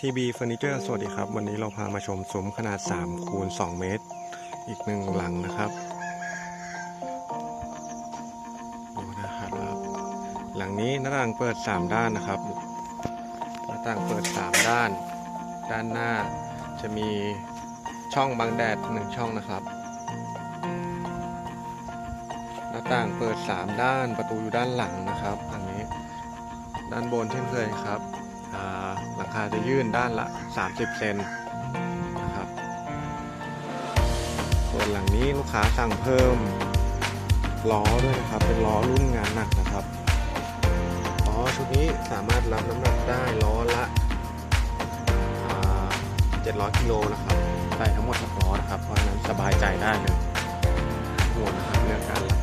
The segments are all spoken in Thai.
ทีบีเฟอร์นิเจอร์สวัสดีครับ วันนี้เราพามาชมซุ้มขนาด3คูณ2เมตร อีกหนึ่งหลังนะครับดูนะครับ หลังนี้หน้าต่างเปิด 3 ด้านนะครับ หน้าต่างเปิด 3 ด้าน ด้านหน้าจะมีช่องบังแดด 1 ช่องนะครับ หน้าต่างเปิด 3 ด้านประตูอยู่ด้านหลังนะครับอันนี้ ด้านบนเช่นเคยครับอ่าาจะยื่นด้านละ 30 เซนนะครับ ส่วนหลังนี้ลูกค้าสั่งเพิ่มล้อด้วยนะครับ เป็นล้อรุ่นงานหนักนะครับล้อชุดนี้สามารถรับน้ำหนักได้ล้อละ700กิโลนะครับใส่ทั้งหมด6ล้อนะครับ เพราะฉะนั้นสบายใจได้เลยห่วงนะครับเรื่องการรับ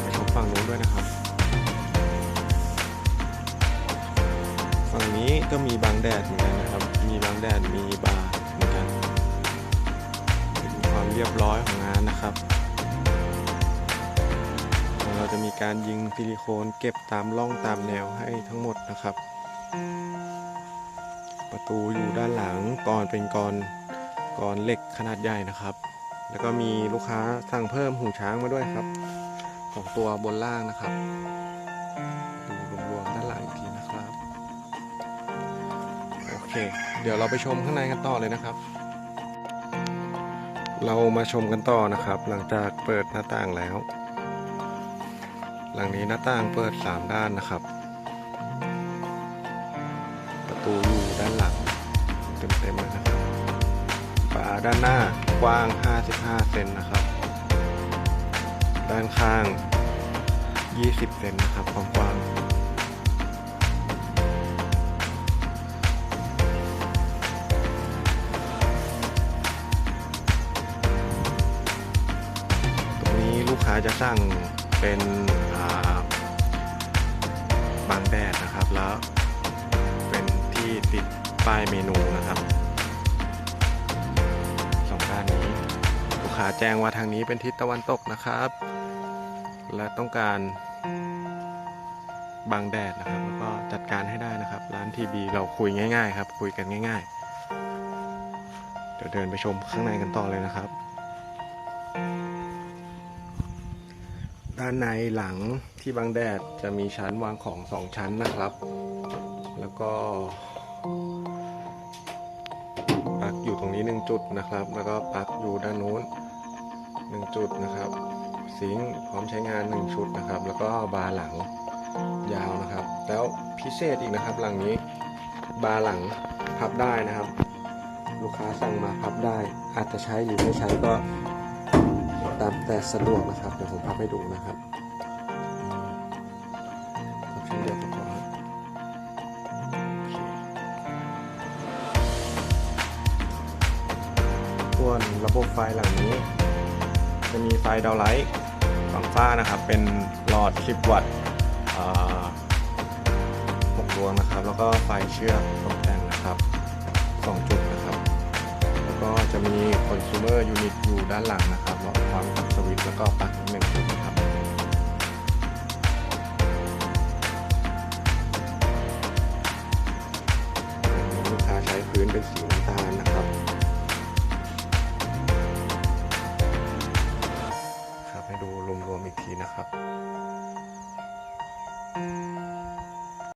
ไปชมฝั่งนู้นด้วยนะครับ ฝั่งนี้ก็มีบางแดดเหมือนกันนะครับ มีบางแดดมีบาร์เหมือนกันดูความเรียบร้อยของงานนะครับ เราจะมีการยิงซิลิโคนเก็บตามร่องตามแนวให้ทั้งหมดนะครับ ประตูอยู่ด้านหลังก่อนเป็นกรกรเหล็กขนาดใหญ่นะครับ แล้วก็มีลูกค้าสั่งเพิ่มหูช้างมาด้วยครับสองตัวบนล่างนะครับ เค เดี๋ยวเราไปชมข้างในกันต่อเลยนะครับ เรามาชมกันต่อนะครับ หลังจากเปิดหน้าต่างแล้ว หลังนี้หน้าต่างเปิด 3 ด้านนะครับ ประตูอยู่ด้านหลังเต็มๆเลยนะครับฝาด้านหน้ากว้าง 55 เซนนะครับ ด้านข้าง 20 เซนนะครับความกว้าง ค้าจะสั่งเป็นาบางแดดนะครับ แล้วเป็นที่ติดป้ายเมนูนะครับสองด้านนี้ลูกค้าแจ้งว่าทางนี้เป็นทิศตะวันตกนะครับ และต้องการบางแดดนะครับ แล้วก็จัดการให้ได้นะครับ ร้านทีบีเราคุยง่าย ๆ ครับ คุยกันง่าย ๆ เดี๋ยวเดินไปชมข้างในกันต่อเลยนะครับ ด้านในหลังที่บังแดดจะมีชั้นวางของสองชั้นนะครับ แล้วก็ปลั๊กอยู่ตรงนี้หนึ่งจุดนะครับ แล้วก็ปลั๊กอยู่ด้านนู้นหนึ่งจุดนะครับซิงพร้อมใช้งานหนึ่งชุดนะครับ แล้วก็บาร์หลังยาวนะครับ แล้วพิเศษอีกนะครับ หลังนี้บาร์หลังพับได้นะครับ ลูกค้าสั่งมาพับได้ อาจจะใช้หรือไม่ใช้ก็ แต่สะดวกนะครับ เดี๋ยวผมพับให้ดูนะครับพับชิ้นเดียวก็พอครับโอเคส่วนระบบไฟหลังนี้ จะมีไฟดาวไลท์ฝั่งฟ้านะครับ เป็นหลอด 10 วัตต์อ่า6ดวงนะครับ แล้วก็ไฟเชือกตกแต่งนะครับ 2 จุดนะครับ แล้วก็จะมี consumer unit อยู่ด้านหลังนะครับ แล้วก็ปักแมงมุมครับ ลูกค้าใช้พื้นเป็นสีน้ำตาลนะครับ ครับให้ดูรวมๆอีกทีนะครับ